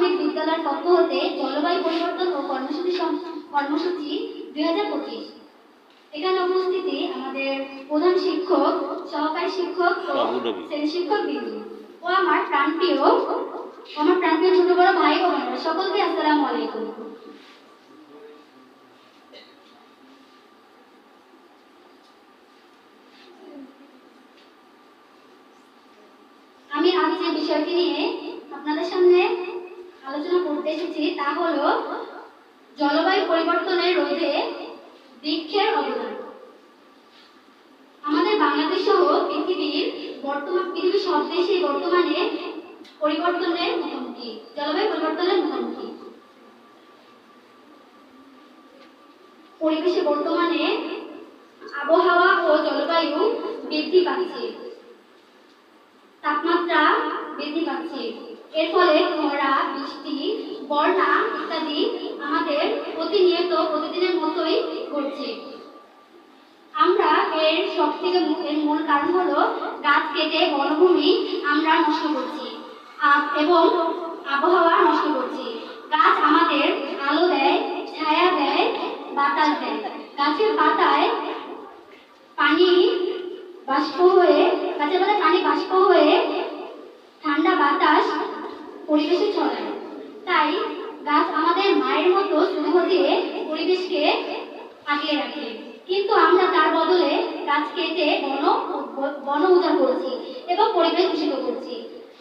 মাধ্যমিক বিদ্যালয়ের পক্ষ হতে জলবায়ু পরিবর্তন ও কর্মসূচি কর্মসূচি দুই হাজার পঁচিশ। এখানে উপস্থিতি আমাদের প্রধান শিক্ষক সহকারী শিক্ষক শিক্ষক বিন্দু। ও আমার প্রাণপ্রিয় আমার প্রাণপ্রিয় ছোট বড় ভাই ও বোনেরা সকলকে আসসালামু আলাইকুম। আমি আজ যে বিষয়টি নিয়ে আপনাদের সামনে আলোচনা করতে এসেছি তা হলো জলবায়ু পরিবর্তনের রোধে বৃক্ষের অবদান। আমাদের বাংলাদেশ সহ পৃথিবীর বর্তমান পৃথিবীর সব দেশেই বর্তমানে পরিবর্তনের মুখোমুখি, জলবায়ু পরিবর্তনের মুখোমুখি। পরিবেশে বর্তমানে আবহাওয়া ও জলবায়ু বৃদ্ধি পাচ্ছে। তাপমাত্রা বৃদ্ধি পাচ্ছে। এর ফলে বন্যা ইত্যাদি আমাদের প্রতিনিয়ত প্রতিদিনের মতোই ঘটছে। আমরা এর সব থেকে এর মূল কারণ হলো গাছ কেটে বনভূমি আমরা নষ্ট করছি এবং আবহাওয়া নষ্ট করছি। গাছ আমাদের আলো দেয়, ছায়া দেয়, বাতাস দেয়। গাছের পাতায় পানি বাষ্প হয়ে, গাছের পাতায় পানি বাষ্প হয়ে ঠান্ডা বাতাস পরিবেশে ছড়ায়। তাই গাছ আমাদের মায়ের মতো স্নেহ দিয়ে পরিবেশকে আগিয়ে রাখে। কিন্তু আমরা তার বদলে গাছ কেটে বন বন উজাড় করছি এবং পরিবেশ দূষিত করছি।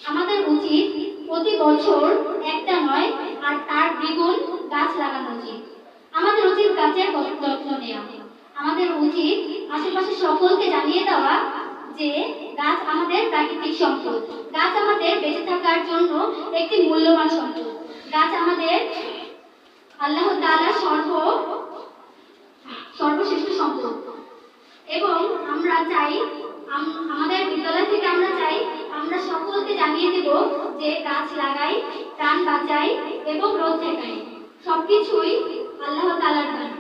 আমাদের উচিত প্রতি বছর একটা নয় আর তার দ্বিগুণ গাছ লাগানো উচিত। আমাদের উচিত গাছের যত্ন নেওয়া। আমাদের উচিত আশেপাশে সকলকে জানিয়ে দেওয়া যে গাছ আমাদের প্রাকৃতিক সম্পদ। গাছ আমাদের বেঁচে থাকার জন্য একটি মূল্যবান সম্পদ। গাছ আমাদের আল্লাহ তালা সর্ব, সর্বশ্রেষ্ঠ সম্পদ। এবং আমরা চাই, আম- আমাদের বিদ্যালয় থেকে আমরা চাই, আমরা সকলকে জানিয়ে দেব যে গাছ লাগাই, প্রাণ বাঁচাই এবং রোদ ঠেকাই। সবকিছুই আল্লাহ তালার তাআলা